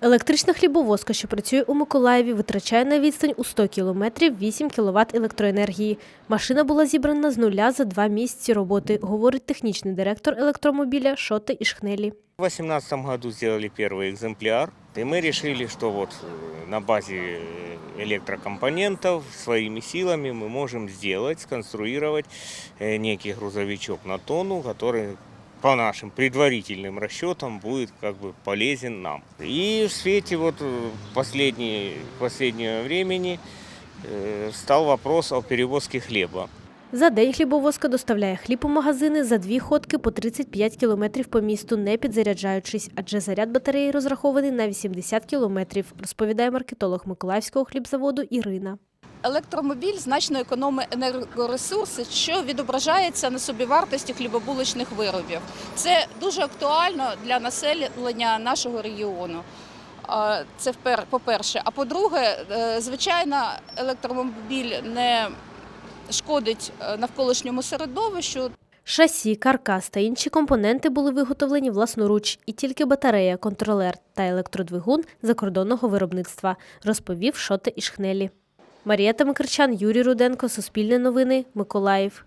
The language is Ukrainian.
Електрична хлібовозка, що працює у Миколаєві, витрачає на відстань у 100 кілометрів 8 кВт електроенергії. Машина була зібрана з нуля за два місяці роботи, говорить технічний директор електромобіля Шоте Ішхнелі. В 2018 году сделали первый экземпляр, и мы решили, что вот э, на базе э, электрокомпонентов своими силами мы можем сделать, сконструировать э, некий грузовичок на тонну, который по нашим предварительным расчетам будет как бы полезен нам. И в свете вот э, последней, последнего времени э, стал вопрос о перевозке хлеба. За день хлібовозка доставляє хліб у магазини за дві ходки по 35 кілометрів по місту, не підзаряджаючись, адже заряд батареї розрахований на 80 кілометрів, розповідає маркетолог Миколаївського хлібзаводу Ірина. Електромобіль значно економить енергоресурси, що відображається на собівартості хлібобулочних виробів. Це дуже актуально для населення нашого регіону. Це по-перше. А по-друге, е, звичайно, електромобіль не шкодить е, навколишньому середовищу, Шасі, каркас та інші компоненти були виготовлені власноруч, і тільки батарея, контролер та електродвигун закордонного виробництва, розповів Шоте Ішхнелі. Марія Тамикарчан, Юрій Руденко, Суспільне новини, Миколаїв.